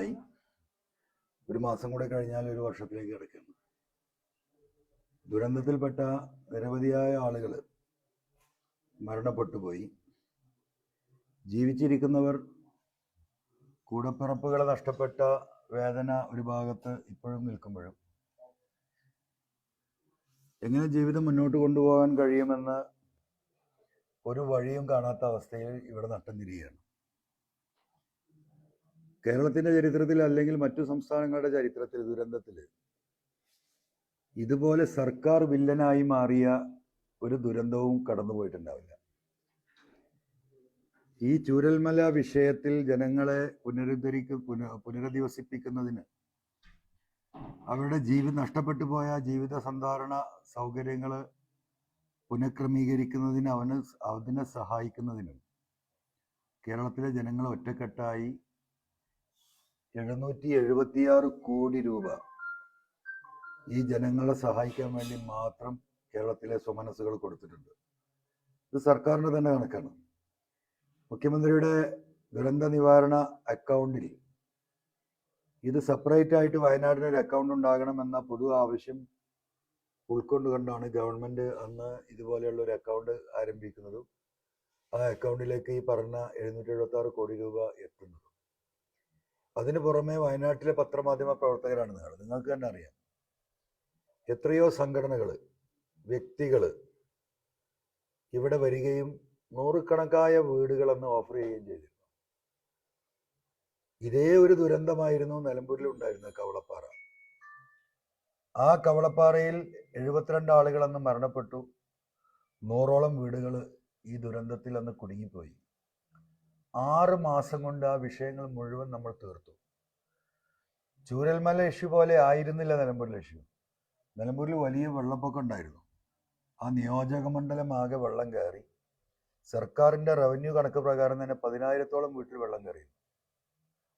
ആയി. ഒരു മാസം കൂടെ കഴിഞ്ഞാൽ ഒരു വർഷത്തിലേക്ക് കിടക്കുന്നു. ദുരന്തത്തിൽപ്പെട്ട നിരവധിയായ ആളുകൾ മരണപ്പെട്ടു പോയി. ജീവിച്ചിരിക്കുന്നവർ കൂടപ്പിറപ്പുകളെ നഷ്ടപ്പെട്ട വേദന ഒരു ഭാഗത്ത് ഇപ്പോഴും നിൽക്കുമ്പോഴും. എങ്ങനെ ജീവിതം മുന്നോട്ട് കൊണ്ടുപോകാൻ കഴിയുമെന്ന് ഒരു വഴിയും കാണാത്ത അവസ്ഥയിൽ ഇവിടെ നട്ടം തിരികെയാണ് കേരളത്തിന്റെ ചരിത്രത്തിൽ അല്ലെങ്കിൽ മറ്റു സംസ്ഥാനങ്ങളുടെ ചരിത്രത്തിൽ ദുരന്തത്തിൽ ഇതുപോലെ സർക്കാർ വില്ലനായി മാറിയ ഒരു ദുരന്തവും കടന്നു പോയിട്ടുണ്ടാവില്ല. ഈ ചൂരൽമല വിഷയത്തിൽ ജനങ്ങളെ പുനരുദ്ധരിക്ക പുന പുനരധിവസിപ്പിക്കുന്നതിന് അവരുടെ ജീവി നഷ്ടപ്പെട്ടു പോയ ജീവിത സന്ധാരണ സൗകര്യങ്ങൾ പുനഃക്രമീകരിക്കുന്നതിന് അവന് അതിനെ സഹായിക്കുന്നതിനും കേരളത്തിലെ ജനങ്ങൾ ഒറ്റക്കെട്ടായി എഴുന്നൂറ്റി എഴുപത്തിയാറ് കോടി രൂപ. ഈ ജനങ്ങളെ സഹായിക്കാൻ വേണ്ടി മാത്രം കേരളത്തിലെ സ്വമനസ്സുകൾ കൊടുത്തിട്ടുണ്ട്. ഇത് സർക്കാരിന്റെ തന്നെ കണക്കാണ്. മുഖ്യമന്ത്രിയുടെ ദുരന്ത നിവാരണ അക്കൗണ്ടിൽ ഇത് സെപ്പറേറ്റ് ആയിട്ട് വയനാടിന് ഒരു അക്കൗണ്ട് ഉണ്ടാകണം എന്ന പൊതു ആവശ്യം ഉൾക്കൊണ്ടുകൊണ്ടാണ് ഗവൺമെന്റ് അന്ന് ഇതുപോലെയുള്ള ഒരു അക്കൗണ്ട് ആരംഭിക്കുന്നതും. ആ അക്കൗണ്ടിലേക്ക് ഈ പറഞ്ഞ എഴുന്നൂറ്റി എഴുപത്തി ആറ് കോടി രൂപ എത്തുന്നതും. അതിന് പുറമെ വയനാട്ടിലെ പത്രമാധ്യമ പ്രവർത്തകരാണ് നിങ്ങൾ നിങ്ങൾക്ക് തന്നെ അറിയാം. എത്രയോ സംഘടനകൾ വ്യക്തികൾ ഇവിടെ വരികയും നൂറുകണക്കായ വീടുകൾ അന്ന് ഓഫർ ചെയ്യുകയും ചെയ്തിരുന്നു. ഇതേ ഒരു ദുരന്തമായിരുന്നു നിലമ്പൂരിൽ ഉണ്ടായിരുന്നത് കവളപ്പാറ. ആ കവളപ്പാറയിൽ എഴുപത്തിരണ്ട് ആളുകൾ അന്ന് മരണപ്പെട്ടു. നൂറോളം വീടുകൾ ഈ ദുരന്തത്തിൽ അന്ന് കുടുങ്ങിപ്പോയി. ആറ് മാസം കൊണ്ട് ആ വിഷയങ്ങൾ മുഴുവൻ നമ്മൾ തീർത്തു. ചൂരൽമല ഇഷ്യൂ പോലെ ആയിരുന്നില്ല നിലമ്പൂരിലെ ഇഷ്യൂ നിലമ്പൂരിൽ വലിയ വെള്ളപ്പൊക്കം ഉണ്ടായിരുന്നു. ആ നിയോജക മണ്ഡലം ആകെ വെള്ളം കയറി. സർക്കാരിന്റെ റവന്യൂ കണക്ക് പ്രകാരം തന്നെ പതിനായിരത്തോളം വീട്ടിൽ വെള്ളം കയറി.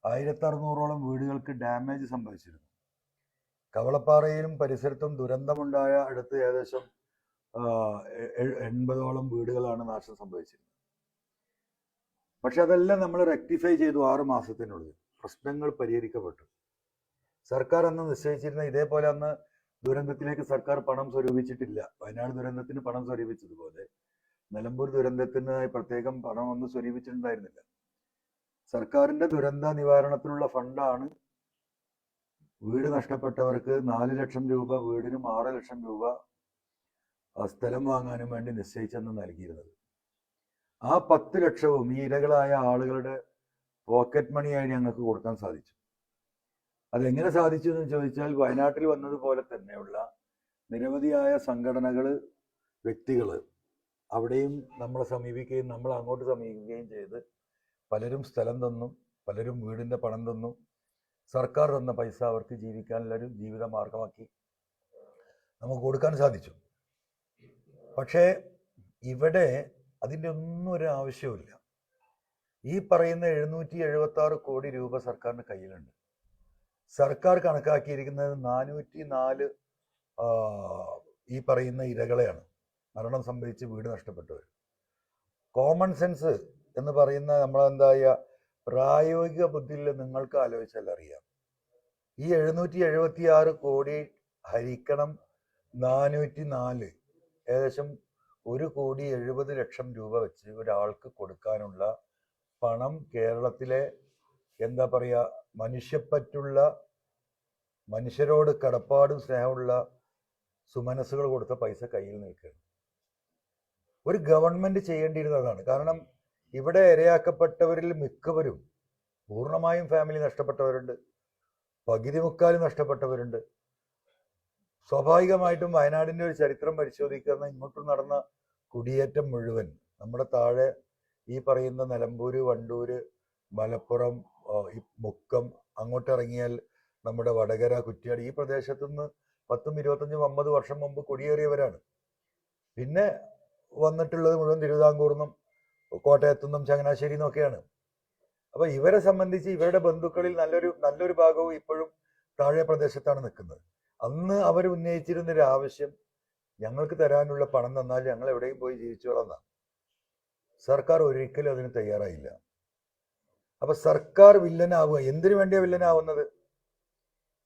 ആയിരത്തി അറുന്നൂറോളം വീടുകൾക്ക് ഡാമേജ് സംഭവിച്ചിരുന്നു. കവളപ്പാറയിലും പരിസരത്തും ദുരന്തമുണ്ടായ അടുത്ത് ഏകദേശം എൺപതോളം വീടുകളാണ് നാശം സംഭവിച്ചിരുന്നത്. പക്ഷെ അതെല്ലാം നമ്മൾ റെക്ടിഫൈ ചെയ്തു ആറു മാസത്തിനുള്ളിൽ. പ്രശ്നങ്ങൾ പരിഹരിക്കപ്പെട്ടു. സർക്കാർ അന്ന് നിശ്ചയിച്ചിരുന്ന ഇതേപോലെ അന്ന് ദുരന്തത്തിലേക്ക് സർക്കാർ പണം സ്വരൂപിച്ചിട്ടില്ല. വയനാട് ദുരന്തത്തിന് പണം സ്വരൂപിച്ചതുപോലെ നിലമ്പൂർ ദുരന്തത്തിനായി പ്രത്യേകം പണം ഒന്നും സ്വരൂപിച്ചിട്ടുണ്ടായിരുന്നില്ല. സർക്കാരിന്റെ ദുരന്ത നിവാരണത്തിനുള്ള ഫണ്ടാണ് വീട് നഷ്ടപ്പെട്ടവർക്ക് നാല് ലക്ഷം രൂപ വീടിനും ആറ് ലക്ഷം രൂപ സ്ഥലം വാങ്ങാനും വേണ്ടി നിശ്ചയിച്ചെന്ന് നൽകിയിരുന്നത്. ആ പത്ത് ലക്ഷവും ഈ ഇരകളായ ആളുകളുടെ പോക്കറ്റ് മണിയായി ഞങ്ങൾക്ക് കൊടുക്കാൻ സാധിച്ചു. അതെങ്ങനെ സാധിച്ചു എന്ന് ചോദിച്ചാൽ വയനാട്ടിൽ വന്നതുപോലെ തന്നെയുള്ള നിരവധിയായ സംഘടനകൾ വ്യക്തികൾ അവിടെയും നമ്മളെ സമീപിക്കുകയും നമ്മൾ അങ്ങോട്ട് സമീപിക്കുകയും ചെയ്ത് പലരും സ്ഥലം തന്നു പലരും വീടിന്റെ പണം തന്നു. സർക്കാർ തന്ന പൈസ അവർക്ക് ജീവിക്കാനുള്ളൊരു ജീവിത മാർഗമാക്കി നമുക്ക് കൊടുക്കാൻ സാധിച്ചു. പക്ഷേ ഇവിടെ അതിന്റെ ഒന്നും ഒരു ആവശ്യമില്ല ഈ പറയുന്ന എഴുന്നൂറ്റി എഴുപത്തി ആറ് കോടി രൂപ സർക്കാരിന് കയ്യിലുണ്ട്. സർക്കാർ കണക്കാക്കിയിരിക്കുന്നത് നാനൂറ്റി നാല് ഈ പറയുന്ന ഇരകളെയാണ്. മരണം സംഭവിച്ച് വീട് നഷ്ടപ്പെട്ടവർ കോമൺ സെൻസ് എന്ന് പറയുന്ന നമ്മളെന്തായ പ്രായോഗിക ബുദ്ധിയിൽ നിങ്ങൾക്ക് ആലോചിച്ചാൽ അറിയാം. ഈ എഴുന്നൂറ്റി എഴുപത്തി ആറ് കോടി ഹരിക്കണം നാനൂറ്റി നാല് ഏകദേശം ഒരു കോടി എഴുപത് ലക്ഷം രൂപ വെച്ച് ഒരാൾക്ക് കൊടുക്കാനുള്ള പണം കേരളത്തിലെ എന്താ പറയുക മനുഷ്യപ്പറ്റുള്ള മനുഷ്യരോട് കടപ്പാടും സ്നേഹമുള്ള സുമനസ്സുകൾ കൊടുത്ത പൈസ കയ്യിൽ നിൽക്കുകയാണ്. ഒരു ഗവൺമെന്റ് ചെയ്യേണ്ടിയിരുന്നതാണ്. കാരണം ഇവിടെ ഇരയാക്കപ്പെട്ടവരിൽ മിക്കവരും പൂർണമായും ഫാമിലി നഷ്ടപ്പെട്ടവരുണ്ട് പകുതി മുക്കാലും നഷ്ടപ്പെട്ടവരുണ്ട്. സ്വാഭാവികമായിട്ടും വയനാടിന്റെ ഒരു ചരിത്രം പരിശോധിക്കുന്ന ഇങ്ങോട്ട് നടന്ന കുടിയേറ്റം മുഴുവൻ. നമ്മുടെ താഴെ ഈ പറയുന്ന നിലമ്പൂര് വണ്ടൂര് മലപ്പുറം മുക്കം അങ്ങോട്ട് ഇറങ്ങിയാൽ നമ്മുടെ വടകര കുറ്റ്യാടി ഈ പ്രദേശത്തു നിന്ന് പത്തും ഇരുപത്തഞ്ചും അമ്പത് വർഷം മുമ്പ് കുടിയേറിയവരാണ്. പിന്നെ വന്നിട്ടുള്ളത് മുഴുവൻ തിരുവിതാംകൂർ നിന്നും കോട്ടയത്തു നിന്നും ചങ്ങനാശ്ശേരി നിന്നൊക്കെയാണ് അപ്പൊ ഇവരെ സംബന്ധിച്ച് ഇവരുടെ ബന്ധുക്കളിൽ നല്ലൊരു നല്ലൊരു ഭാഗവും ഇപ്പോഴും താഴെ പ്രദേശത്താണ് നിൽക്കുന്നത്. അന്ന് അവർ ഉന്നയിച്ചിരുന്ന ഒരു ആവശ്യം ഞങ്ങൾക്ക് തരാനുള്ള പണം തന്നാൽ ഞങ്ങൾ എവിടെയും പോയി ജീവിച്ചോളാം സർക്കാർ ഒരിക്കലും അതിന് തയ്യാറായില്ല. അപ്പൊ സർക്കാർ വില്ലനാവുക എന്തിനു വേണ്ടിയാ വില്ലനാവുന്നത്?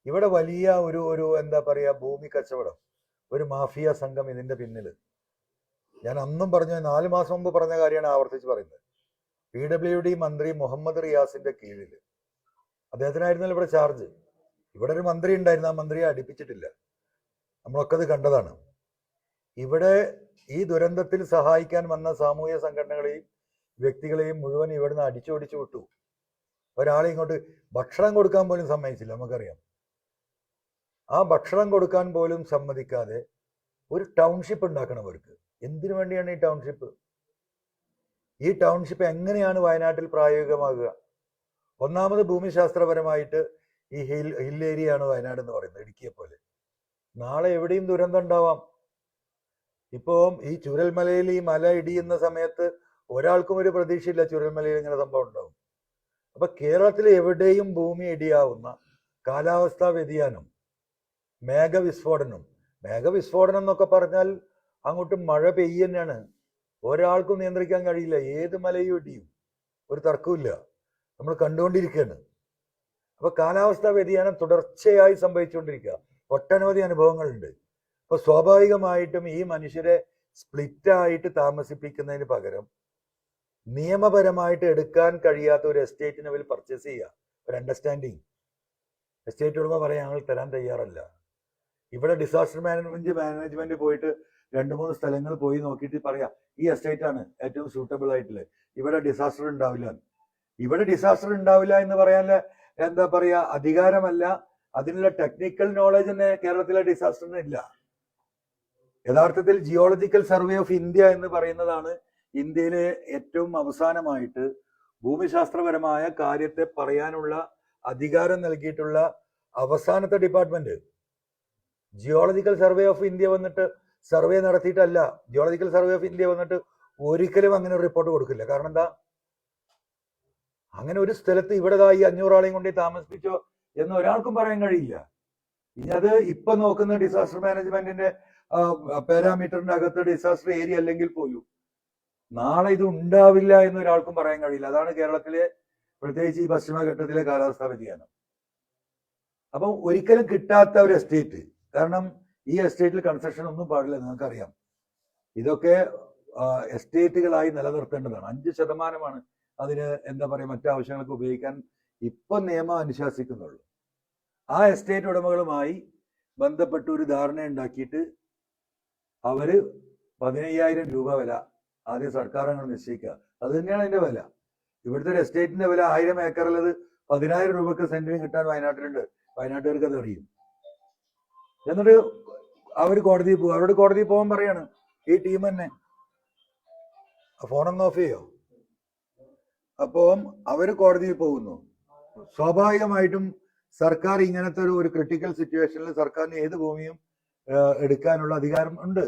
ഇവിടെ വലിയ ഒരു ഒരു എന്താ പറയാ ഭൂമി കച്ചവടം ഒരു മാഫിയ സംഘം ഇതിന്റെ പിന്നിൽ ഞാൻ അന്നും പറഞ്ഞു നാല് മാസം മുമ്പ് പറഞ്ഞ കാര്യമാണ് ആവർത്തിച്ച് പറയുന്നത്. പി ഡബ്ല്യു ഡി മന്ത്രി മുഹമ്മദ് റിയാസിന്റെ കീഴിൽ അദ്ദേഹത്തിനായിരുന്നല്ലോ ഇവിടെ ചാർജ് ഇവിടെ ഒരു മന്ത്രി ഉണ്ടായിരുന്നു ആ മന്ത്രിയെ അടുപ്പിച്ചിട്ടില്ല. നമ്മളൊക്കെ അത് കണ്ടതാണ്. ഇവിടെ ഈ ദുരന്തത്തിൽ സഹായിക്കാൻ വന്ന സാമൂഹ്യ സംഘടനകളെയും വ്യക്തികളെയും മുഴുവൻ ഇവിടുന്ന് അടിച്ചോടിച്ചു വിട്ടു. ഒരാളെ ഇങ്ങോട്ട് ഭക്ഷണം കൊടുക്കാൻ പോലും സമ്മതിച്ചില്ല നമുക്കറിയാം. ആ ഭക്ഷണം കൊടുക്കാൻ പോലും സമ്മതിക്കാതെ ഒരു ടൗൺഷിപ്പ് ഉണ്ടാക്കണം അവർക്ക്. എന്തിനു വേണ്ടിയാണ് ഈ ടൗൺഷിപ്പ്? ഈ ടൗൺഷിപ്പ് എങ്ങനെയാണ് വയനാട്ടിൽ പ്രായോഗികമാകുക? ഒന്നാമത് ഭൂമിശാസ്ത്രപരമായിട്ട് ഈ ഹിൽ ആണ് വയനാട് എന്ന് പറയുന്നത് ഇടുക്കിയെ പോലെ നാളെ എവിടെയും ദുരന്തം ഉണ്ടാവാം. ഇപ്പം ഈ ചുരൽമലയിൽ ഈ മല ഇടിയുന്ന സമയത്ത് ഒരാൾക്കും ഒരു പ്രതീക്ഷയില്ല ചുരൽമലയിൽ ഇങ്ങനെ സംഭവം ഉണ്ടാവും. അപ്പൊ കേരളത്തിൽ എവിടെയും ഭൂമി ഇടിയാവുന്ന കാലാവസ്ഥാ വ്യതിയാനം മേഘവിസ്ഫോടനം മേഘവിസ്ഫോടനം എന്നൊക്കെ പറഞ്ഞാൽ അങ്ങോട്ട് മഴ പെയ്യന്നെയാണ് ഒരാൾക്കും നിയന്ത്രിക്കാൻ കഴിയില്ല. ഏത് മലയും ഇടിയും. ഒരു തർക്കമില്ല നമ്മൾ കണ്ടുകൊണ്ടിരിക്കുകയാണ്. അപ്പൊ കാലാവസ്ഥാ വ്യതിയാനം തുടർച്ചയായി സംഭവിച്ചുകൊണ്ടിരിക്കുക. ഒട്ടനവധി അനുഭവങ്ങളുണ്ട്. അപ്പൊ സ്വാഭാവികമായിട്ടും ഈ മനുഷ്യരെ സ്പ്ലിറ്റ് ആയിട്ട് താമസിപ്പിക്കുന്നതിന് പകരം നിയമപരമായിട്ട് എടുക്കാൻ കഴിയാത്ത ഒരു എസ്റ്റേറ്റിന് അവർ പർച്ചേസ് ചെയ്യുക. ഒരു അണ്ടർസ്റ്റാൻഡിങ് എസ്റ്റേറ്റ് ഉടമ പറയാൻ ഞങ്ങൾ തരാൻ തയ്യാറല്ല. ഇവിടെ ഡിസാസ്റ്റർ മാനേജ്മെന്റ് മാനേജ്മെന്റ് പോയിട്ട് രണ്ട് മൂന്ന് സ്ഥലങ്ങൾ പോയി നോക്കിയിട്ട് പറയാം ഈ എസ്റ്റേറ്റ് ആണ് ഏറ്റവും സൂട്ടബിൾ ആയിട്ടുള്ളത്. ഇവിടെ ഡിസാസ്റ്റർ ഉണ്ടാവില്ല. ഇവിടെ ഡിസാസ്റ്റർ ഉണ്ടാവില്ല എന്ന് പറയാനുള്ള എന്താ പറയാ അധികാരമല്ല. അതിനുള്ള ടെക്നിക്കൽ നോളജ് തന്നെ കേരളത്തിലെ ഡിസാസ്റ്ററിന് ഇല്ല. യഥാർത്ഥത്തിൽ ജിയോളജിക്കൽ സർവേ ഓഫ് ഇന്ത്യ എന്ന് പറയുന്നതാണ് ഇന്ത്യയിലെ ഏറ്റവും അവസാനമായിട്ട് ഭൂമിശാസ്ത്രപരമായ കാര്യത്തെ പറയാനുള്ള അധികാരം നൽകിയിട്ടുള്ള അവസാനത്തെ department geological survey of India വന്നിട്ട് സർവേ നടത്തിയിട്ടല്ല. ജിയോളജിക്കൽ സർവേ ഓഫ് ഇന്ത്യ വന്നിട്ട് ഒരിക്കലും അങ്ങനെ ഒരു റിപ്പോർട്ട് കൊടുക്കില്ല. കാരണം എന്താ? അങ്ങനെ ഒരു സ്ഥലത്ത് ഇവിടെ ഈ അഞ്ഞൂറാളെയും കൊണ്ട് താമസിപ്പിച്ചോ എന്ന് ഒരാൾക്കും പറയാൻ കഴിയില്ല. ഇനി അത് ഇപ്പൊ നോക്കുന്ന ഡിസാസ്റ്റർ മാനേജ്മെന്റിന്റെ പാരാമീറ്ററിന്റെ അകത്ത് ഡിസാസ്റ്റർ ഏരിയ അല്ലെങ്കിൽ പോലും. നാളെ ഇത് ഉണ്ടാവില്ല എന്ന് ഒരാൾക്കും പറയാൻ കഴിയില്ല. അതാണ് കേരളത്തിലെ പ്രത്യേകിച്ച് ഈ പശ്ചിമഘട്ടത്തിലെ കാലാവസ്ഥാ വ്യതിയാനം. അപ്പം ഒരിക്കലും കിട്ടാത്ത ഒരു എസ്റ്റേറ്റ് കാരണം ഈ എസ്റ്റേറ്റിൽ കൺസ്ട്രക്ഷൻ ഒന്നും പാടില്ല നിങ്ങൾക്കറിയാം. ഇതൊക്കെ എസ്റ്റേറ്റുകളായി നിലനിർത്തേണ്ടതാണ്. അഞ്ച് ശതമാനമാണ് അതിന് എന്താ പറയുക മറ്റു ആവശ്യങ്ങൾക്ക് ഉപയോഗിക്കാൻ ഇപ്പൊ നിയമം അനുശാസിക്കുന്നുള്ളൂ. ആ എസ്റ്റേറ്റ് ഉടമകളുമായി ബന്ധപ്പെട്ട് ഒരു ധാരണ ഉണ്ടാക്കിയിട്ട് അവർ പതിനയ്യായിരം രൂപ വില ആദ്യം സർക്കാർ അങ്ങനെ നിശ്ചയിക്കുക അത് തന്നെയാണ് അതിന്റെ വില. ഇവിടുത്തെ ഒരു എസ്റ്റേറ്റിന്റെ വില ആയിരം ഏക്കറിലത് പതിനായിരം രൂപക്ക് സെന്റിന് കിട്ടാൻ വയനാട്ടിലുണ്ട്. വയനാട്ടുകാർക്ക് അത് അറിയും. എന്നിട്ട് അവർ കോടതിയിൽ പോകും. അവരോട് കോടതിയിൽ പോകാൻ പറയാണ്. ഈ ടീം തന്നെ. ഫോണൊന്ന് ഓഫ് ചെയ്യോ? അപ്പം അവർ കോടതിയിൽ പോകുന്നു. സ്വാഭാവികമായിട്ടും സർക്കാർ ഇങ്ങനത്തെ ഒരു ക്രിട്ടിക്കൽ സിറ്റുവേഷനിൽ സർക്കാരിന് ഏത് ഭൂമിയും എടുക്കാനുള്ള അധികാരം ഉണ്ട്.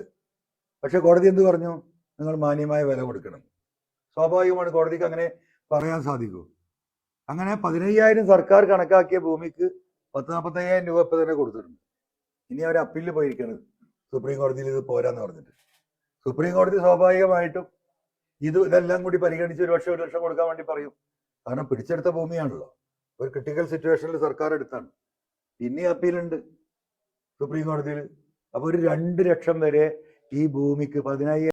പക്ഷെ കോടതി എന്ത് പറഞ്ഞു? നിങ്ങൾ മാന്യമായ വില കൊടുക്കണം. സ്വാഭാവികമാണ് കോടതിക്ക് അങ്ങനെ പറയാൻ സാധിക്കൂ. അങ്ങനെ പതിനയ്യായിരം സർക്കാർ കണക്കാക്കിയ ഭൂമിക്ക് പത്ത് നാൽപ്പത്തയ്യായിരം രൂപ ഇപ്പൊ തന്നെ കൊടുത്തിട്ടുണ്ട്. ഇനി അവർ അപ്പീലിൽ പോയിരിക്കണത് സുപ്രീം കോടതിയിൽ ഇത് പോരാന്ന് പറഞ്ഞിട്ട്. സുപ്രീം കോടതി സ്വാഭാവികമായിട്ടും ഇത് ഇതെല്ലാം കൂടി പരിഗണിച്ച് ഒരു ലക്ഷം ഒരു ലക്ഷം കൊടുക്കാൻ വേണ്ടി പറയും. കാരണം പിടിച്ചെടുത്ത ഭൂമിയാണല്ലോ. ഒരു ക്രിട്ടിക്കൽ സിറ്റുവേഷനിൽ സർക്കാർ എടുത്താണ്. പിന്നെ അപ്പീലുണ്ട്. സുപ്രീം കോടതിയിൽ അപ്പൊ ഒരു രണ്ട് ലക്ഷം വരെ ഈ ഭൂമിക്ക് പതിനായിരം